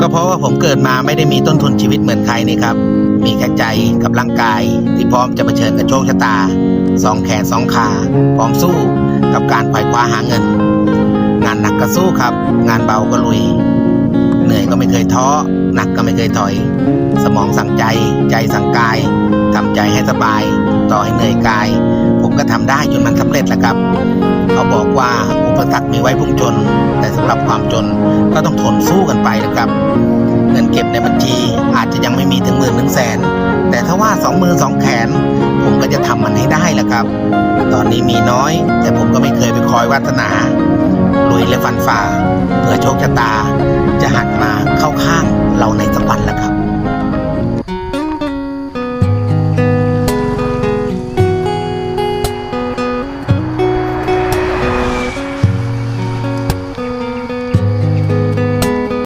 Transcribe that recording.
ก็เพราะว่าผมเกิดมาไม่ได้มีต้นทุนชีวิตเหมือนใครนี่ครับ มีแค่ใจกับร่างกาย ที่พร้อมจะเผชิญกับโชคชะตาสองแขนสองขาพร้อมสู้กับการไขว่คว้าหาเงิน งานหนักก็สู้ครับ งานเบาก็ลุย เหนื่อยก็ไม่เคยท้อหนักก็ไม่เคยถอย สมองสั่งใจใจสั่งกายทำใจให้สบาย ต่อให้เหนื่อยกาย ผมก็ทำได้จนมันสำเร็จแหละครับ เขาบอกว่า ปสรรคมีไว้พุ่งชนแต่สำหรับความจนก็ต้องทนสู้กันไปนะครับ เงินเก็บในบัญชีอาจจะยังไม่มีถึงหมื่นถึงแสน แต่ถ้าว่าสองมือสองแขน ผมก็จะทำมันให้ได้แหละครับ ตอนนี้มีน้อย แต่ผมก็ไม่เคยไปคอยวาสนา ลุยและฟันฝ่าเพื่อโชคชะตา จะหันมาเข้าข้างเราใน